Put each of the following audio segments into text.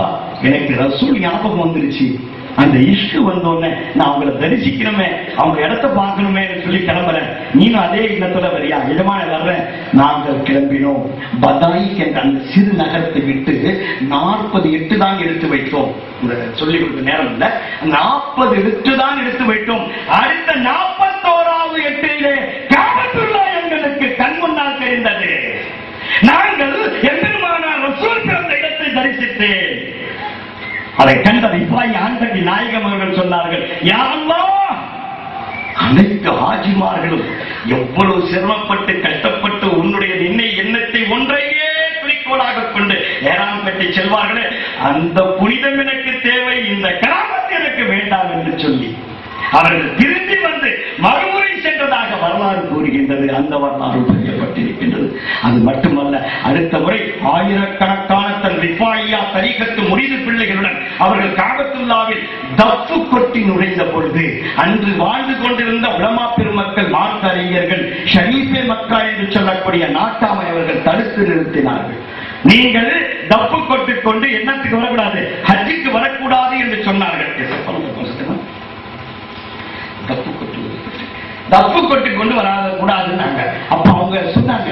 இல்லப்பா எனக்கு ரசூல் ஞாபகம் வந்துருச்சு. அந்த இஷ்கு வந்தோடனே நான் அவங்கள தரிசிக்கணுமே அவங்க இடத்த பார்க்கணுமே சொல்லி கிளம்புறேன். நீனும் அதே இல்லத்துல வரியா? எஜமான வர்றேன். நாங்கள் கிளம்பினோம். பதாயிக் என்ற அந்த சிறு நகரத்தை விட்டு நாற்பது எட்டு தான் எடுத்து வைத்தோம். சொல்லி கொடுத்த நேரம் இல்ல. நாற்பது எட்டு தான் எடுத்து வைத்தோம். அடுத்த நாற்பத்தோராவது எட்டிலே காபத்துல்லா எங்களுக்கு கண் முன்னால் தெரிந்தது நாங்கள் எம்பெருமானார் ரசூல் பிறந்த இடத்தை தரிசித்தேன் அதை கண்ட விபாய் ஆண்டவி நாயகம் அவர்கள் சொன்னார்கள். யா அனைத்து ஆஜிமார்களும் எவ்வளவு சிரமப்பட்டு கஷ்டப்பட்டு உன்னுடைய நின்னை எண்ணத்தை ஒன்றையே குறிக்கோளாக கொண்டு ஏறாம் கட்டி செல்வார்களே அந்த புனிதம் எனக்கு தேவை இந்த கிராமத்து எனக்கு வேண்டாம் என்று சொல்லி அவர்கள் திரும்பி வந்து மறுமுறை வரலாறு கூறுகின்றது அந்த வரலாறு பதியப்பட்டிருக்கின்றது அது மட்டுமல்ல அடுத்த முறை ஆயிரக்கணக்கான தன் ரிஃபாயியா தரிகத்து முடிவு பிள்ளைகளுடன் அவர்கள் காபத்துல்லாவில் தப்பு கொட்டி நுழைந்த பொழுது அன்று வாழ்ந்து கொண்டிருந்த உலமா பெருமக்கள் மார்க்க அறிஞர்கள் ஷரீஃபே மக்கா என்று சொல்லக்கூடிய நாட்டாமை அவர்கள் தடுத்து நிறுத்தினார்கள். நீங்கள் தப்பு கொட்டுக் கொண்டு என்னத்துக்கு வரக்கூடாது? ஹஜ்ஜுக்கு வரக்கூடாது என்று சொன்னார்கள் சொல்லுங்க தப்பு கொட்டு தப்பு கொட்டு கொண்டு வராத கூடாதுன்னாங்க. அப்ப அவங்க சொன்னாங்க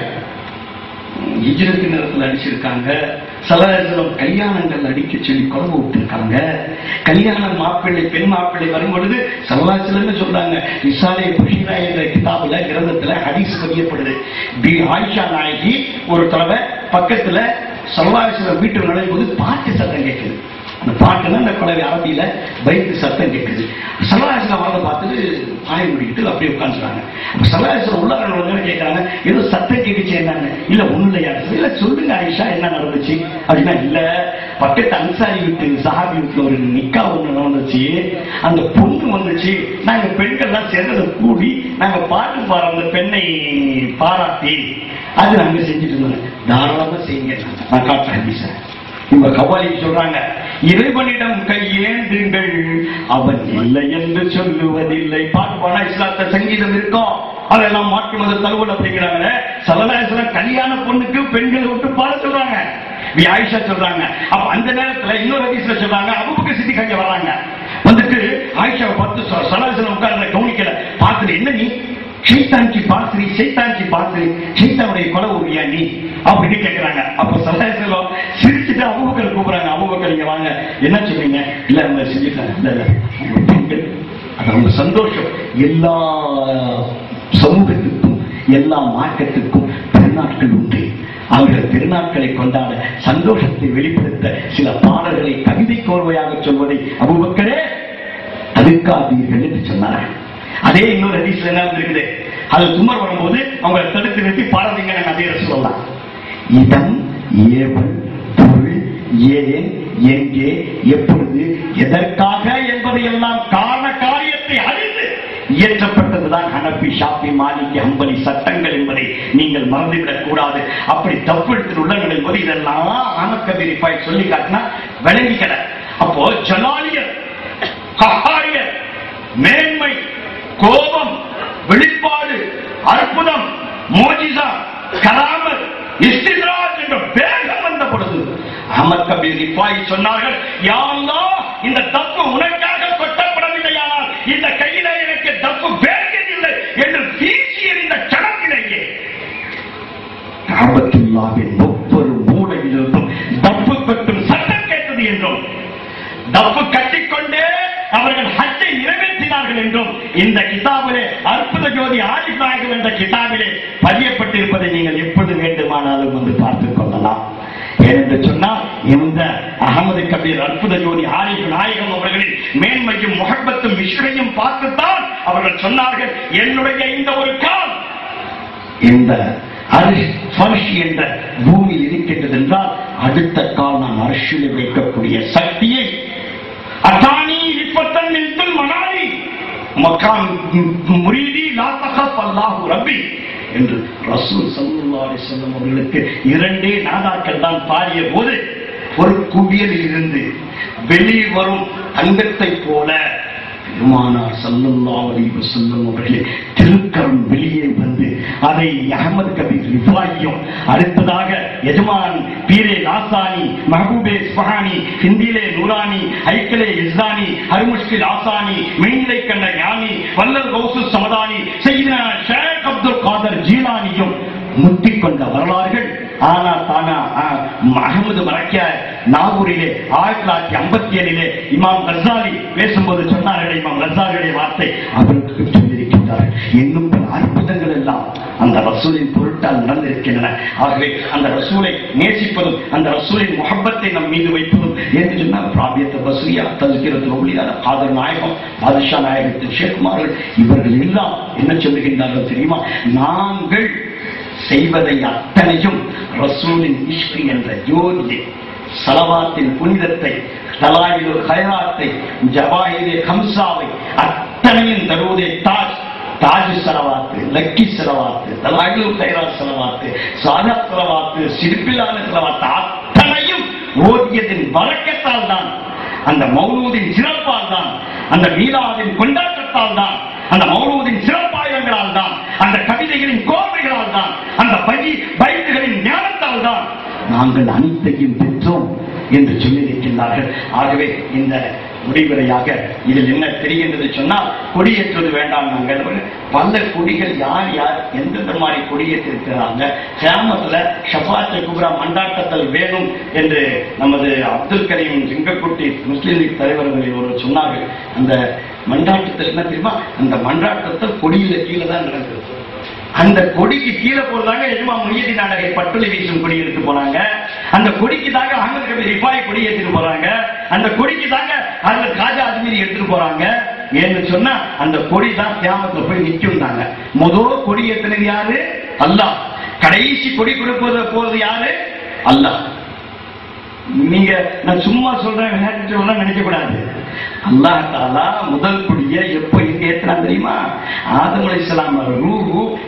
இஜிரத்து நேரத்தில் அடிச்சிருக்காங்க சலசலம் கல்யாணங்கள் அடிக்க சொல்லி குழம்பு விட்டுருக்காங்க. கல்யாண மாப்பிள்ளை பெண் மாப்பிள்ளை வரும்பொழுது பொழுது சொல்றாங்க இசாலே புஷிரா என்ற கிதாபுல கிரந்தத்துல ஹரிஸ் பதியப்படுது. பி. ஆயிஷா நாயகி ஒரு தடவை பக்கத்துல சல்லாசிலம் வீட்டு நுழையும் போது பாட்டு சத்தம் கேட்குது. அந்த பாட்டுல இந்த குழவை அரபியில பைக்கு சத்தம் கேட்குது. சல்லாசிலம் வரதை பார்த்துட்டு பாய முடிக்கிட்டு அப்படியே உட்காந்துறாங்க அப்ப உள்ளார கேட்குறாங்க ஏதோ சத்தம் கேட்டுச்சு என்னன்னு. இல்ல ஒன்றும் இல்லையா? இல்ல சொல்லுங்க ஆயிஷா என்ன நடந்துச்சு? அப்படின்னா இல்ல பக்கத்து அன்சாரி வீட்டு சஹாபி வீட்டுல ஒரு நிக்கா ஒன்று நடந்துச்சு. அந்த பொண்ணு வந்துச்சு. நாங்க பெண்கள்லாம் சேர்ந்து கூடி நாங்க பாட்டு பாரு அந்த பெண்ணை பாராட்டி அது நாங்கள் செஞ்சுட்டு இருந்தோம். தாராளமா செய்யுங்க. நான் காட்டுறேன் சார் இவங்க கவாலிக்கு சொல்றாங்க இறைவனிடம் கையேந்துங்கள் அவன் இல்லை என்று சொல்லுவதில்லை. பாட்டு இஸ்லாத்த சங்கீதம் இருக்கும் அதெல்லாம் மாற்று மத தகவல் அப்படிங்கிறாங்க. சலதாசனம் கல்யாண பொண்ணுக்கு பெண்களை விட்டு பாட சொல்றாங்க. ஆயிஷா சொல்றாங்க. அப்ப அந்த நேரத்துல இன்னொரு ஹதீஸ்ல சொல்றாங்க அபுபக்க சித்தி கங்க வராங்க. வந்துட்டு ஆயிஷாவை பார்த்து சலாசனம் உட்கார்ந்த கவனிக்கல. பார்த்துட்டு என்ன நீ? சைத்தாஞ்சி கி சைத்தாஞ்சி சைத்தான் கி சைத்தானுடைய கொலை உரியா நீ? அப்படின்னு கேட்கிறாங்க அப்ப சலாசலம் சிரிச்சுட்டு அபுபக்கர் கூப்பிடுறாங்க. அபுபக்கர் நீங்க வாங்க. என்ன சொன்னீங்க? இல்ல அவங்க செஞ்சுட்டாங்க இல்ல இல்ல. அது அவங்க சந்தோஷம். எல்லா சமூகத்துக்கும் எல்லா மார்க்கத்துக்கும் திருநாட்கள் உண்டு. அவர்கள் திருநாட்களை கொண்டாட சந்தோஷத்தை வெளிப்படுத்த சில பாடல்களை கவிதை கோர்வையாக சொல்வதை அபுபக்கரே தடுக்காதீர்கள் என்று சொன்னார்கள். அதே இன்னொரு ஹதீஸ்ல என்ன இருக்குது அது துமர் வரும்போது அவங்களை தடுத்து நிறுத்தி பாடாதீங்க அதே சொல்லலாம்? இதம் ஏவல் ஏன் எங்கே எப்பொழுது எதற்காக என்பதை எல்லாம் காரண காரியத்தை அறிந்து இயற்றப்பட்டதுதான் ஹனப்பி ஷாப்பி மாலிக் அம்பலி சட்டங்கள் என்பதை நீங்கள் மறந்துவிடக் கூடாது. அப்படி தப்பு உள்ளங்கள் என்பது இதெல்லாம் ஆனக்கபிரி பாய் சொல்லி காட்டினா விளங்கிக்கல. அப்போ ஜலாலியர் கஹாரியர் மேன்மை கோபம் வெளிப்பாடு அற்புதம் மோஜிசா கராமத் இஸ்திரா என்ற வேகம் வந்த பொழுது நமக்கு கபீர் சொன்னார்கள் யா இந்த தப்பு உனக்காக கொட்டப்படவில்லையானால் இந்த கையில எனக்கு தப்பு வேர்க்கவில்லை என்று வீசி எறிந்த கணக்கிலேயே காபத்துல்லாவின் ஒவ்வொரு மூலையிலிருந்தும் தப்பு கட்டும் சட்டம் கேட்டது என்றும் தப்பு கட்டிக்கொண்டே அவர்கள் ஹஜ்ஜை நிறைவேற்றினார்கள் என்றும் இந்த கிதாபிலே அற்புத ஜோதி ஆதிப் என்ற கிதாபிலே பதியப்பட்டிருப்பதை நீங்கள் எப்பொழுது வேண்டுமானாலும் வந்து பார்த்துக் கொள்ளலாம். ஏனென்று சொன்னால் இந்த அகமது கபீர் அற்புத ஜோதி ஆரிஃப் நாயகம் அவர்களின் மேன்மையும் முகப்பத்தும் விஷயம் பார்த்துத்தான் அவர்கள் சொன்னார்கள் என்னுடைய இந்த ஒரு கால் இந்த அரிஷ் என்ற பூமி இருக்கின்றது என்றால் அடுத்த கால் நான் அரசியல் வைக்கக்கூடிய சக்தியை அத்தானி இப்பத்தன் மனாலி மக்கான் முரீதி லா அல்லாஹு என்று ரசூல் சல்லுல்லாரி செல்லும் அவர்களுக்கு இரண்டே நாதாக்கள் தான் பாடிய போது ஒரு குவியலில் இருந்து வெளியே வரும் தங்கத்தை போல பெருமானார் ஸல்லல்லாஹு அலைஹி வஸல்லம் அவர்களே திருக்கரம் வெளியே வந்து அதை அகமது கபீர் ரிஃபாயியும் அடுத்ததாக எஜமான் பீரே லாசானி மஹபூபே ஸ்பஹானி ஹிந்திலே நூரானி ஐக்கலே இஸ்லானி ஹர்முஷ்கில் ஆசானி மெயிலை கண்ட ஞானி வல்லல் கௌசு சமதானி செய்தினா ஷேக் அப்துல் காதர் ஜீலானியும் முத்திக் கொண்ட வரலாறுகள். ஆனா தானா அகமது மறக்க நாகூரிலே ஆயிரத்தி தொள்ளாயிரத்தி ஐம்பத்தி ஏழிலே இமாம் ரசாலி பேசும்போது சொன்னார்கள் இமாம் ரசாலியுடைய வார்த்தை. அவருக்கு இன்னும் பல அற்புதங்கள் எல்லாம் அந்த ரசூலின் பொருட்டால் நடந்திருக்கின்றன. ஆகவே அந்த ரசூலை நேசிப்பதும் அந்த ரசூலின் முகப்பத்தை நம் மீது வைப்பதும் என்று சொன்னால் பிராபியத்தை பசுரியா ததுக்கிறது ஒளியாத காதர் நாயகம் பாதுஷா நாயகத்தின் ஷேக்குமார்கள் இவர்கள் எல்லாம் என்ன சொல்லுகின்றார்கள் தெரியுமா? நாங்கள் செய்வதை அத்தனையும் ரசூலின் இஷ்கு என்ற ஜோதியை சலவாத்தின் புனிதத்தை தலாயிலு ஹயராத்தை ஜபாயிலே ஹம்சாவை அத்தனையும் தருவதே தாஜ் செலவாத்து லக்கி செலவாத்து தலாயிலு செலவாத்து சாதா செலவாத்து சிரிப்பிலான செலவாத்து அத்தனையும் ஓதியத்தின் வழக்கத்தால் தான் அந்த மௌனூதின் சிறப்பால் தான் அந்த மீலாவின் கொண்டாட்டத்தால் தான் அந்த மௌனூதின் சிறப்பாயுதங்களால் தான் அந்த கவிதைகளின் கோர்வைகளால் தான் அந்த பதி பைத்துகளின் ஞானத்தால் தான் நாங்கள் அனைத்தையும் பெற்றோம் என்று சொல்லியிருக்கின்றார்கள். ஆகவே இந்த முடிவுரையாக இதில் என்ன தெரிகின்றது சொன்னால் கொடியேற்றுவது வேண்டாம் நாங்கள் பல கொடிகள் யார் யார் எந்தெந்த மாதிரி கொடியேற்றிருக்கிறாங்க? கிராமத்துல ஷபாத்து குப்ரா மண்டாட்டத்தில் வேணும் என்று நமது அப்துல் கரீம் சிங்கக்குட்டி முஸ்லீம் லீக் தலைவர்கள் ஒருவர் சொன்னார்கள். அந்த மண்டாட்டத்தில் என்ன தெரியுமா? அந்த மண்டாட்டத்தில் கொடியில கீழே தான் நடந்தது அந்த கொடிக்கு கீழே போறதாங்க எஜமா முயதி நாடகை பட்டுளி வீசும் கொடி எடுத்து போனாங்க. அந்த கொடிக்கு தாங்க அகமது கபீர் கொடி எடுத்துட்டு போறாங்க. அந்த கொடிக்கு தாங்க அதுல காஜா அஜ்மீர் எடுத்துட்டு போறாங்க. ஏன்னு சொன்னா அந்த கொடி தான் தியாமத்துல போய் நிக்கும்னாங்க. முதல் கொடி எத்தனை யாரு? அல்லாஹ். கடைசி கொடி கொடுப்பது போறது யாரு? அல்லாஹ். நீங்க நான் சும்மா சொல்றேன் விளையாட்டு நினைக்க கூடாது அல்லாஹ் தாலா முதல் குடிய எப்ப இங்க ஏத்துறான் தெரியுமா? ஆதம் அலி இஸ்லாம் ரூ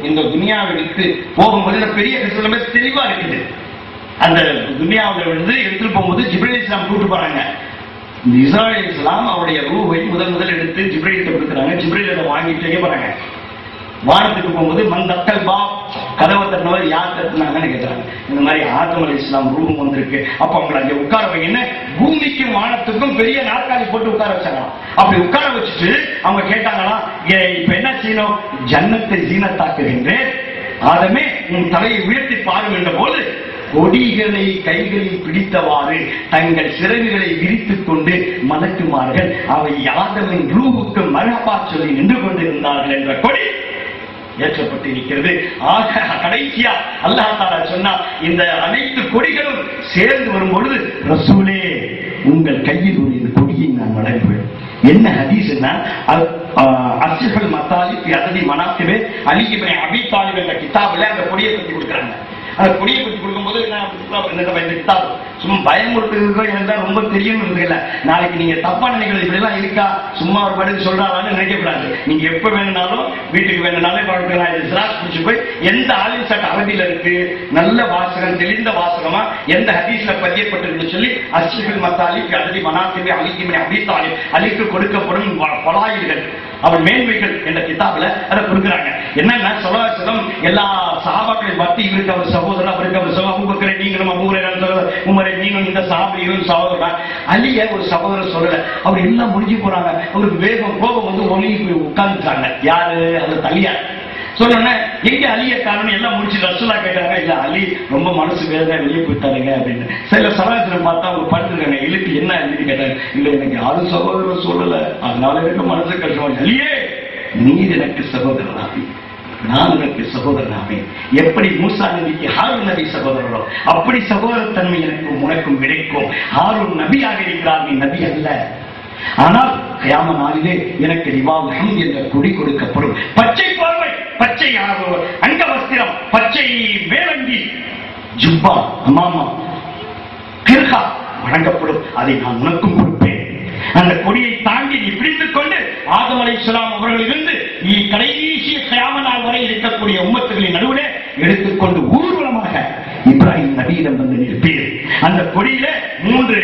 இந்த துனியாவிற்கு போகும்போது பெரிய கிறிஸ்தவமே தெளிவா இருக்குது. அந்த துன்யாவில் இருந்து எடுத்துட்டு போகும்போது ஜிப்ரேல் இஸ்லாம் கூட்டு போறாங்க. இந்த இஸ்ராயல் இஸ்லாம் அவருடைய ரூவை முதல் முதல் எடுத்து ஜிப்ரீல் கொடுக்குறாங்க. ஜிப்ரேல் அதை வாங்கிட்டு போறாங்க. வானத்துக்கு போகும்போது மந்தக்கல் பா கதவை தட்டினவர் யார் தட்டினாங்கன்னு கேட்கிறாங்க இந்த மாதிரி ஆதம் அலி இஸ்லாம் ரூபம் வந்திருக்கு. அப்ப அவங்களை அங்கே உட்கார வைங்கன்னு பூமிக்கும் வானத்துக்கும் பெரிய நாற்காலி போட்டு உட்கார வச்சாங்களாம். அப்படி உட்கார வச்சுட்டு அவங்க கேட்டாங்களா "ஏ, இப்ப என்ன செய்யணும்? ஜன்னத்தை ஜீனத்தாக்குகின்றேன். ஆதமே உன் தலையை உயர்த்தி பாரும் என்ற போது கொடிகளை கைகளில் பிடித்தவாறு தங்கள் சிறகுகளை விரித்துக் கொண்டு மலக்குமார்கள் அவை யாதவின் ரூவுக்கு மரபா சொல்லி நின்று கொண்டிருந்தார்கள் என்ற கொடி ஏற்றப்பட்டிருக்கிறது ஆக கடைசியா அல்லாஹ் தாரா சொன்னா இந்த அனைத்து கொடிகளும் சேர்ந்து வரும் பொழுது ரசூலே உங்கள் கையில் ஒரு இந்த கொடியை நான் வழங்குவேன். என்ன ஹதீஸ்னா அஸ்ஹல் மத்தாலி அததி மனாசிபே அலிகிபனை அபி தாலிப் என்ற கிதாபில் அந்த கொடியை பற்றி கொடுக்குறாங்க. கொடியை பத்தி கொடுக்கும்போது என்ன இந்த சும்மா பயமுறுத்துறதுக்கோ எனக்கு தான் ரொம்ப தெரியும் இருக்குல்ல நாளைக்கு நீங்க தப்பா நினைக்கிறது இப்படிலாம் எல்லாம் இருக்கா? சும்மா ஒரு படுத்து சொல்றாங்கன்னு நினைக்க கூடாது நீங்க எப்ப வேணும்னாலும் வீட்டுக்கு வேணும்னாலும் சிராஸ் பிடிச்சு போய் எந்த ஆலிம் சட்ட அரபியில இருக்கு? நல்ல வாசகம் தெளிந்த வாசகமா எந்த ஹதீஸ்ல பதியப்பட்டிருக்கு சொல்லி அஸ்ஹல் மத்தாலி அததி மனாசிபே அலிகிபனை அபி தாலிப் அலிக்கு கொடுக்கப்படும் வ- பலாயில்கள் அவன் மேன்மைகள் என்ற கிதாபில் அதை கொடுக்குறாங்க. என்னன்னா சொல்லும் எல்லா சாபாக்களை பத்தி இவருக்கு அவர் சகோதரர் அவருக்கு அவர் சகோதரர் நீங்களும் அபூரை உமரை நீங்களும் இந்த சாபியும் சகோதரர் அலிய ஒரு சகோதரர் சொல்லல. அவர் எல்லாம் முடிஞ்சு போறாங்க. அவருக்கு வேகம் கோபம் வந்து ஒளி உட்கார்ந்துட்டாங்க. யாரு? அந்த தலியார். சொன்னோன்னே எங்க அலிய காரணம் எல்லாம் முடிச்சு ரசூலா கேட்டாங்க இல்ல அலி ரொம்ப மனசு வேதனை வெளியே போயிட்டாருங்க அப்படின்னு. சில சராசரம் பார்த்தா அவங்க படுத்துருக்காங்க இழுத்து என்ன எழுதி கேட்டாங்க இல்ல எனக்கு யாரும் சகோதரர் சொல்லல அதனால எனக்கு மனசு கஷ்டம் அலியே நீர் எனக்கு சகோதரனாகி நான் உனக்கு சகோதரனாமே. எப்படி மூசா நபிக்கு ஹாரூன் நபி சகோதரரோ அப்படி சகோதரத்தன்மை எனக்கும் உனக்கும் கிடைக்கும். ஹாரூன் நபியாக இருக்கிறார் நீ நபி அல்ல. ஆனால் கயாம நாளிலே எனக்கு ரிவாகம் என்ற கொடி கொடுக்கப்படும். பச்சை பார்வை பச்சை ஆ- அங்க வஸ்திரம் பச்சை வேலங்கி ஜுப்பா கிர்கா வழங்கப்படும். அதை நான் உனக்கும் கொடுப்பேன். அந்த கொடியை தாங்கி நீ பிடித்துக் கொண்டு ஆதம் அலைஹிஸ்ஸலாம் அவர்களிலிருந்து நீ கடைசிய கயாம நாள் வரை இருக்கக்கூடிய உம்மத்துகளின் நடுவில் எடுத்துக்கொண்டு ஊர்வலமாக இப்ராஹிம் நபியிடம் வந்து நிற்பீர். அந்த கொடியில மூன்று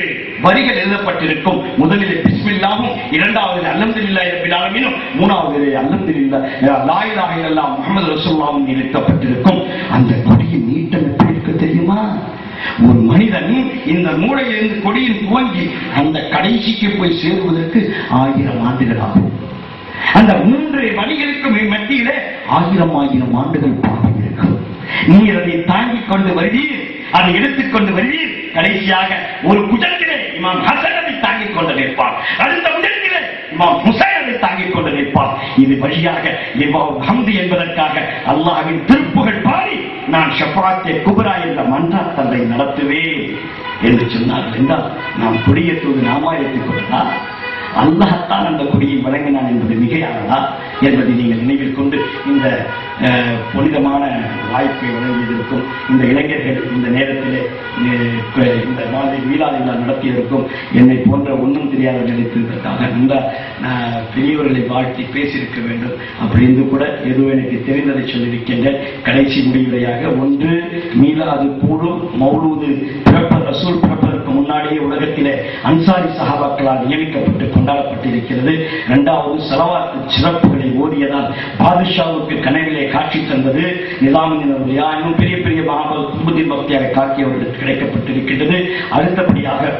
வரிகள் எழுதப்பட்டிருக்கும். முதலில் பிஸ்மில்லாவும் இரண்டாவது அல்ஹம்துலில்லாஹி ரப்பில் மூணாவது அல்ஹம்துலில்லாஹ் லா இலாஹ முகமது ரசூல்லாவும் இழுக்கப்பட்டிருக்கும் அந்த கொடியின் நீட்டம் எப்படி இருக்கு தெரியுமா? ஒரு மனிதன் இந்த மூளையிலிருந்து கொடியில் துவங்கி அந்த கடைசிக்கு போய் சேருவதற்கு ஆயிரம் ஆண்டுகள் ஆகும். அந்த மூன்று வழிகளுக்கு மத்தியிலே ஆயிரம் ஆயிரம் ஆண்டுகள் பாவம் இருக்கும். நீர் அதை தாங்கிக் கொண்டு வருவீர் அதை எடுத்துக்கொண்டு வருவீர். கடைசியாக ஒரு புஜத்திலே இமாம் ஹசன் அதை தாங்கிக் கொண்டு நிற்பார். அடுத்த புஜத்திலே இமாம் ஹுசைன் அதை தாங்கிக் கொண்டு நிற்பார். இது வழியாக இமாம் ஹம்து என்பதற்காக அல்லாஹின் திருப்புகள் பாடி நான் ஷபாத்தே குபரா என்ற மன்றாத்தலை நடத்துவேன் என்று சொன்னார் என்றால் நாம் கொடியேற்றுவது நாமா ஏற்றுக் கொண்டா அல்லாஹத்தான் அந்த கொடியை வழங்கினான் என்பது மிகையானதா? என்பதை நீங்கள் நினைவில் கொண்டு இந்த புனிதமான வாய்ப்பை வழங்கியிருக்கும் இந்த இளைஞர்கள் இந்த நேரத்திலே இந்த மாதிரி மீளாதில்லா நடத்தியிருக்கும் என்னை போன்ற ஒன்றும் தெரியாத நினைத்திருக்கிறதாக நல்ல நான் பெரியவர்களை வாழ்த்தி பேசியிருக்க வேண்டும். அப்படின்னு கூட எதுவும் எனக்கு தெரிந்ததை சொல்லியிருக்கின்றேன். கடைசி முடிவுரையாக ஒன்று மீளாது கூடும் மௌலூது ரசூல் பிறப்பதற்கு முன்னாடியே உலகத்திலே அன்சாரி சகாபாக்களால் நியமிக்கப்பட்டு கொண்டாடப்பட்டிருக்கிறது. இரண்டாவது செலவாத்து சிறப்பு ஓதியதால் பாதுஷாவுக்கு கனவிலே காட்சி தந்தது. நிலாமினுடைய இன்னும் பெரிய பெரிய மகாபல் கும்புதீன் பக்தியாக காட்டியவர்களுக்கு கிடைக்கப்பட்டிருக்கின்றது. அடுத்தபடியாக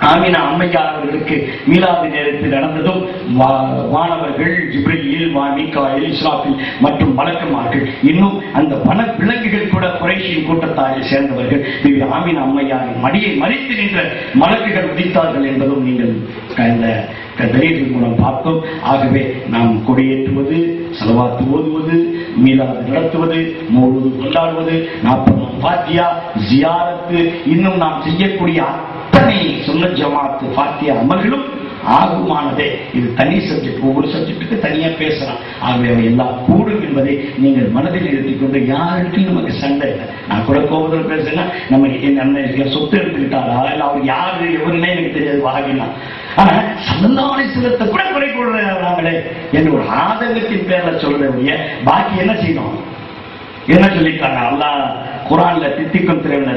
ஆமினா அம்மையார் அவர்களுக்கு மீலாது நேரத்தில் நடந்ததும் வா- வானவர்கள் ஜிப்ரியில் வா மீகாயில் மற்றும் வழக்கமார்கள் இன்னும் அந்த வன விலங்குகள் கூட குறைஷியின் கூட்டத்தாரை சேர்ந்தவர்கள். திவ்ய ஆமினா அம்மையாரின் மடியை மறித்து நின்ற மலக்குகள் உதித்தார்கள் என்பதும் நீங்கள் இந்த தரீர்கள் மூலம் பார்த்தோம்? ஆகவே நாம் கொடியேற்றுவது செலவாத்து ஓதுவது மீளாது நடத்துவது மௌலூது கொண்டாடுவது நாற்பது பாத்தியா ஜியாரத்து இன்னும் நாம் செய்யக்கூடிய அத்தனை சொன்ன ஜமாத்து பாத்தியா அமல்களும் ஆகுமானதே. இது தனி சப்ஜெக்ட் ஒவ்வொரு சப்ஜெக்ட்டுக்கு தனியா பேசலாம். ஆகவே அவை எல்லாம் கூடும் என்பதை நீங்கள் மனதில் எடுத்துக்கொண்டு கொண்டு யாருக்கும் நமக்கு சண்டை இல்லை. நான் கூட கோபத்தில் பேசுனா நம்ம என் சொத்து எடுத்துக்கிட்டாரா இல்ல அவர் யாரு எவருன்னே எனக்கு தெரியாது வாங்கினா ஆனா சந்தானை சிலத்தை கூட குறை கொள்றாங்களே என்று ஒரு ஆதங்கத்தின் பேர்ல சொல்றவங்க பாக்கி என்ன செய்யணும்? என்ன சொல்லியிருக்காங்க? அல்லா குரான்ல தித்திக்கும் திரையில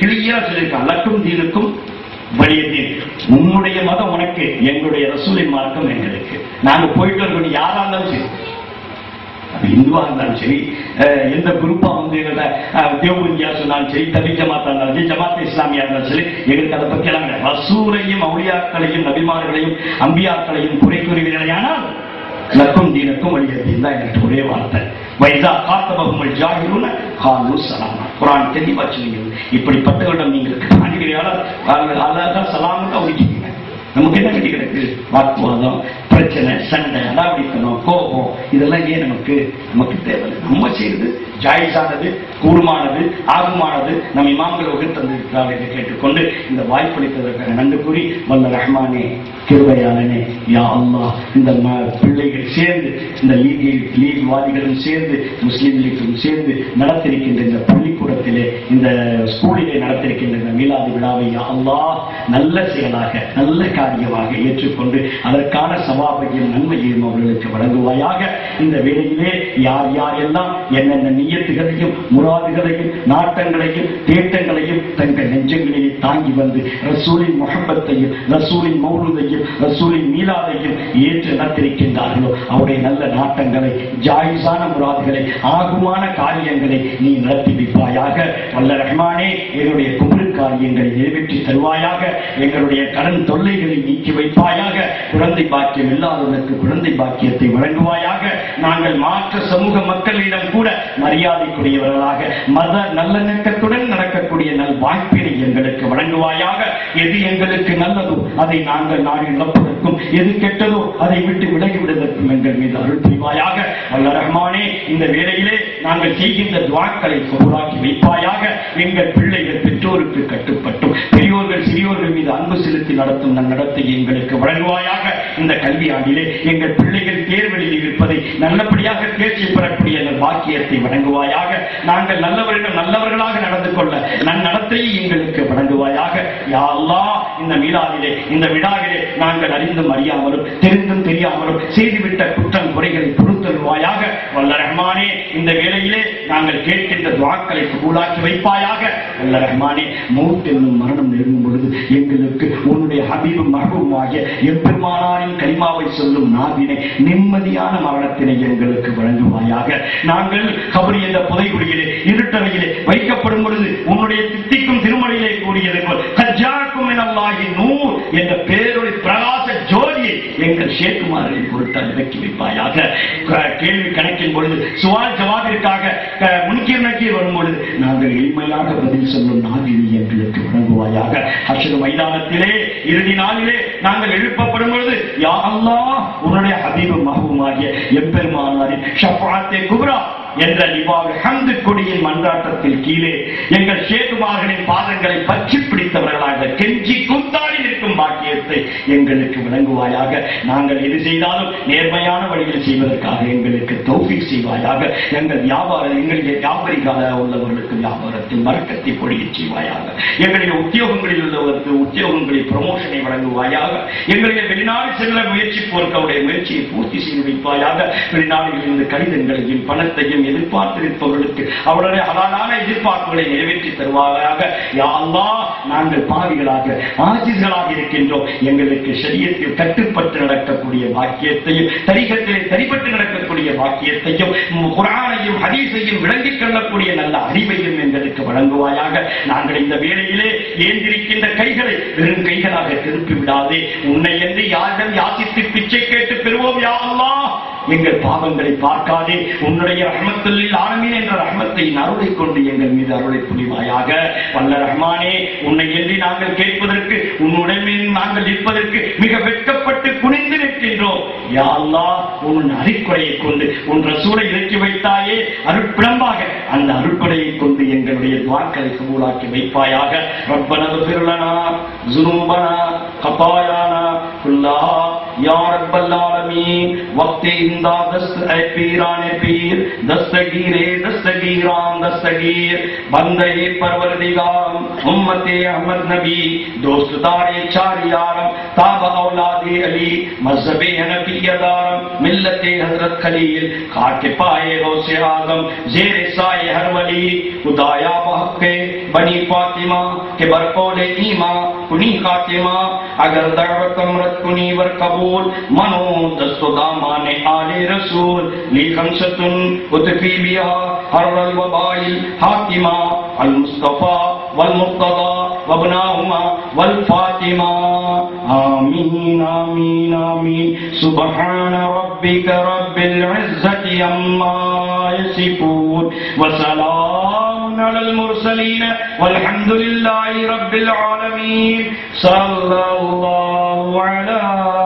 கிளியா சொல்லியிருக்காங்க லக்கும் தீனுக்கும் வழியது உன்னுடைய மதம் உனக்கு எங்களுடைய ரசூலின் மார்க்கம் எங்களுக்கு. நாங்க போயிட்டு வரக்கூடிய யாரா இருந்தாலும் சரி. இந்துவா இருந்தாலும் சரி எந்த குரூப்பா வந்து தேவபந்தியா சொன்னாலும் சரி தவிக்க ஜமாத்தா இருந்தாலும் சரி ஜமாத் இஸ்லாமியா இருந்தாலும் சரி எங்களுக்கு அதை பத்தி எல்லாம் ரசூரையும் அவுளியாக்களையும் நபிமார்களையும் அம்பியாக்களையும் குறை கூறுவீர்களானால் லக்கும் தீனுக்கும் வழியதீன் தான் எனக்கு ஒரே வார்த்தை. வைதா காத்தபகுமல் ஜாகிருன காலு சலாம். குரான் தெளிவாக சொல்லுங்கள் இப்படிப்பட்டவரிடம் நீங்கள் அணிவியாளர் அல்லாத சலாமுக்கு ஒதுக்கிங்க நமக்கு என்ன கட்டி கிடக்கு வாக்குவாதம் பிரச்சனை சண்டை. இதெல்லாம் ஏன் நமக்கு நமக்கு தேவை நம்ம செய்யறது ஜாயிஸானது கூர்மானது ஆகுமானது நம் இமாம்கள் வகுத்தந்திருக்கிறார் என்று கேட்டுக்கொண்டு இந்த வாய்ப்பளித்ததற்காக நன்றி கூறி வல்ல ரஹ்மானே கிருபையாளனே யா அம்மா இந்த பிள்ளைகள் சேர்ந்து இந்த லீக் லீக்வாதிகளும் சேர்ந்து முஸ்லீம் லீக்கும் சேர்ந்து நடத்திருக்கின்ற இந்த பள்ளிக்கூடத்திலே இந்த ஸ்கூலிலே நடத்திருக்கின்ற இந்த மீலாது விழாவை யா அல்லா நல்ல செயலாக நல்ல காரியமாக ஏற்றுக்கொண்டு அதற்கான சவாபையும் நன்மையையும் அவர்களுக்கு வழங்குவாயாக. இந்த வேளையிலே யார் யார் எல்லாம் என்னென்ன நியத்துகளையும் முராதுகளையும் நாட்டங்களையும் தேட்டங்களையும் தங்கள் நெஞ்சங்களிலே தாங்கி வந்து ரசூலின் முகப்பத்தையும் ரசூலின் மௌலுதையும் ரசூலின் மீலாதையும் ஏற்று நடத்திருக்கின்றார்களோ அவருடைய நல்ல நாட்டங்களை ஜாயிசான முராதுகளை ஆகுமான காரியங்களை நீ நடத்தி வைப்பாயாக. வல்ல ரஹ்மானே என்னுடைய குமுறு காரியங்களை நிறைவேற்றி தருவாயாக. எங்களுடைய கடன் தொல்லைகளை நீக்கி வைப்பாயாக. குழந்தை பாக்கியம் இல்லாதவனுக்கு குழந்தை பாக்கியத்தை வழங்குவாயாக. நாங்கள் மாற்ற சமூக மக்களிடம் கூட மறை மரியாதைக்குரியவர்களாக மத நல்லிணக்கத்துடன் நடக்கக்கூடிய நல் வாய்ப்பினை எங்களுக்கு வழங்குவாயாக. எது எங்களுக்கு நல்லதோ அதை நாங்கள் நாடு இழப்பதற்கும் எது கெட்டதோ அதை விட்டு விலகி விடுவதற்கும் எங்கள் மீது அருள் புரிவாயாக. வல்ல ரஹ்மானே இந்த வேளையிலே நாங்கள் செய்கின்ற துவாக்களை பொருளாக்கி வைப்பாயாக. எங்கள் பிள்ளைகள் பெற்றோருக்கு கட்டுப்பட்டும். பெரியோர்கள் சிறியோர்கள் மீது அன்பு செலுத்தி நடத்தும் நம் நடத்தை எங்களுக்கு வழங்குவாயாக. இந்த கல்வி ஆண்டிலே எங்கள் பிள்ளைகள் தேர்வெளியில் இருப்பதை நல்லபடியாக தேர்ச்சி பெறக்கூடிய அந்த பாக்கியத்தை வழங்குவாயாக நாங்கள் நல்லவர்கள் நல்லவர்களாக நடந்து கொள்ள நன்னடத்தையை எங்களுக்கு வழங்குவாயாக யா இந்த மீளாவிலே இந்த விழாவிலே நாங்கள் அறிந்தும் அறியாமலும் தெரிந்தும் தெரியாமலும் செய்துவிட்ட குற்றம் குறைகளை வல்ல ரஹ்மானே இந்த வேளையிலே நாங்கள் கேட்கின்ற துவாக்களை கபூலாக்கி வைப்பாயாக. வல்ல ரஹ்மானே மௌத் என்னும் மரணம் நெருங்கும் பொழுது எங்களுக்கு உன்னுடைய ஹபீபும் மகபூமாகிய எப்பெருமானாரின் கரிமாவை சொல்லும் நாவினை நிம்மதியான மரணத்தினை எங்களுக்கு வழங்குவாயாக. நாங்கள் கபரி என்ற புதைகுடியிலே இருட்டறையிலே வைக்கப்படும் பொழுது உன்னுடைய தித்திக்கும் திருமலையிலே கூறியது போல் கஜாக்கும் எனல்லாகி நூர் என்ற பேரொழி பிரகாச ஜோதியை எங்கள் ஷேக்குமாரின் பொருட்டால் இறக்கி வைப்பாயாக. கேள்வி கணக்கின் பொழுது சுவால் ஜவாபிற்காக க- முன்கீர் நக்கீர் வரும் பொழுது நாங்கள் எளிமையாக பதில் சொல்லும் நாவினை எங்களுக்கு வழங்குவாயாக. அஷது மைதானத்திலே இறுதி நாளிலே நாங்கள் எழுப்பப்படும் பொழுது யா அல்லாஹ் உன்னுடைய ஹபீபு மகவுமாகிய எப்பெருமானாரின் ஷஃபாத்தே குப்ரா என்ற நிபாக ஹந்து கொடியின் மன்றாட்டத்தில் கீழே எங்கள் சேதுமார்களின் பாதங்களை பற்றி பிடித்தவர்களாக கெஞ்சி குந்தாடி நிற்கும் பாக்கியத்தை எங்களுக்கு வழங்குவாயாக. நாங்கள் எது செய்தாலும் நேர்மையான வழியில் செய்வதற்காக எங்களுக்கு தௌஃபீக் செய்வாயாக. எங்கள் வியாபாரம் எங்களுடைய வியாபாரிகால உள்ளவர்களுக்கு வியாபாரத்தில் மறக்கத்தை பொழியச் செய்வாயாக. எங்களுடைய உத்தியோகங்களில் உள்ளவருக்கு உத்தியோகங்களில் ப்ரமோஷனை வழங்குவாயாக. எங்களுடைய வெளிநாடு செல்ல முயற்சிப்போருக்கு அவருடைய முயற்சியை பூர்த்தி செய்து வைப்பாயாக. வெளிநாடுகளில் இருந்து கடிதங்களையும் பணத்தையும் எதிர்பார்த்திருப்பவர்களுக்கு அவருடைய அழகான எதிர்பார்ப்புகளை நிறைவேற்றி தருவாராக. யா நாங்கள் பாவிகளாக ஆஜிஸ்களாக இருக்கின்றோம். எங்களுக்கு சரியத்தில் கட்டுப்பட்டு நடக்கக்கூடிய வாக்கியத்தையும் தரிகத்தில் தரிப்பட்டு நடக்கக்கூடிய வாக்கியத்தையும் குரானையும் குர்ஆனையும் ஹதீஸையும் விளங்கிக் கொள்ளக்கூடிய நல்ல அறிவையும் எங்களுக்கு வழங்குவாயாக. நாங்கள் இந்த வேளையிலே ஏந்திருக்கின்ற கைகளை வெறும் கைகளாக திருப்பி விடாதே உன்னை என்று யாரிடம் யாசித்து பிச்சை கேட்டு பெறுவோம் யா எங்கள் பாவங்களை பார்க்காதே. உன்னுடைய ரஹ்மத்துல்லில் ஆலமீன் என்ற ரஹமத்தை அருளை கொண்டு எங்கள் மீது அருளை புரிவாயாக. வல்ல ரஹ்மானே உன்னை எண்ணி நாங்கள் கேட்பதற்கு உன்னுடைய நாங்கள் நிற்பதற்கு மிக வெட்கப்பட்டு குனிந்து நிற்கின்றோம். யாழ்லா உன் அருட்கொடையை கொண்டு உன் ரசூலை இறக்கி வைத்தாயே அருட்பிளம்பாக. அந்த அருட்கொடையை கொண்டு எங்களுடைய துவாக்களை கபூலாக்கி வைப்பாயாக. ரப்பன பிறலனா ஜுனூபனா கபாயானா குல்லாஹா या रब्बल आलमीन वक्त इंदा दस्त ए पीरान पीर दस्तगीर ए दस्तगीरान दस्तगीर बंदे परवरदिगार, उम्मते अहमद नबी दोस्तदार चार यारम ताब औलाद अली, मज़हब हनफी अदारम, मिल्लत हज़रत खलील, खाके पाए गौसे आज़म, जेर साए हर वली। खुदाया बहके बनी फातिमा, के बरकौल ईमा, कुनी खातिमा। अगर दर्व कमरत कुनी वर कबू قبول منو دستو دامان آل رسول لی خمستن اتفی بیا حر الوبائی حاکمہ المصطفى والمقتضى وابناہما والفاتمہ آمین آمین آمین۔ سبحان ربک رب العزت عما یسیفون وسلام على المرسلين والحمد لله رب العالمين صلى الله على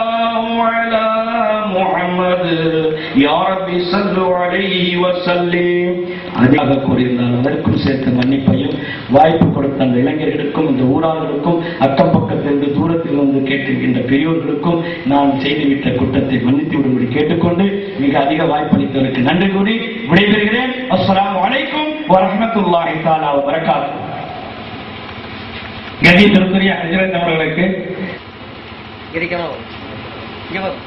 يا رب صلوا عليه وسلم அதிகாக கூறியிருந்தால் அதற்கும் சேர்த்து மன்னிப்பையும் வாய்ப்பு கொடுத்த அந்த இளைஞர்களுக்கும் இந்த ஊராளர்களுக்கும் அக்கம் பக்கத்திலிருந்து தூரத்தில் வந்து கேட்டிருக்கின்ற பெரியோர்களுக்கும் நான் செய்துவிட்ட குற்றத்தை மன்னித்து விடும்படி கேட்டுக்கொண்டு மிக அதிக வாய்ப்பளித்ததற்கு நன்றி கூறி விடைபெறுகிறேன் அஸ்ஸலாமு அலைக்கும் வரஹ்மத்துல்லாஹி தஆலா வ பரகாத்துஹு கண்ணியத்திற்குரிய ஹஜரத் அவர்களுக்கு இங்க வரும் இங்க வரும்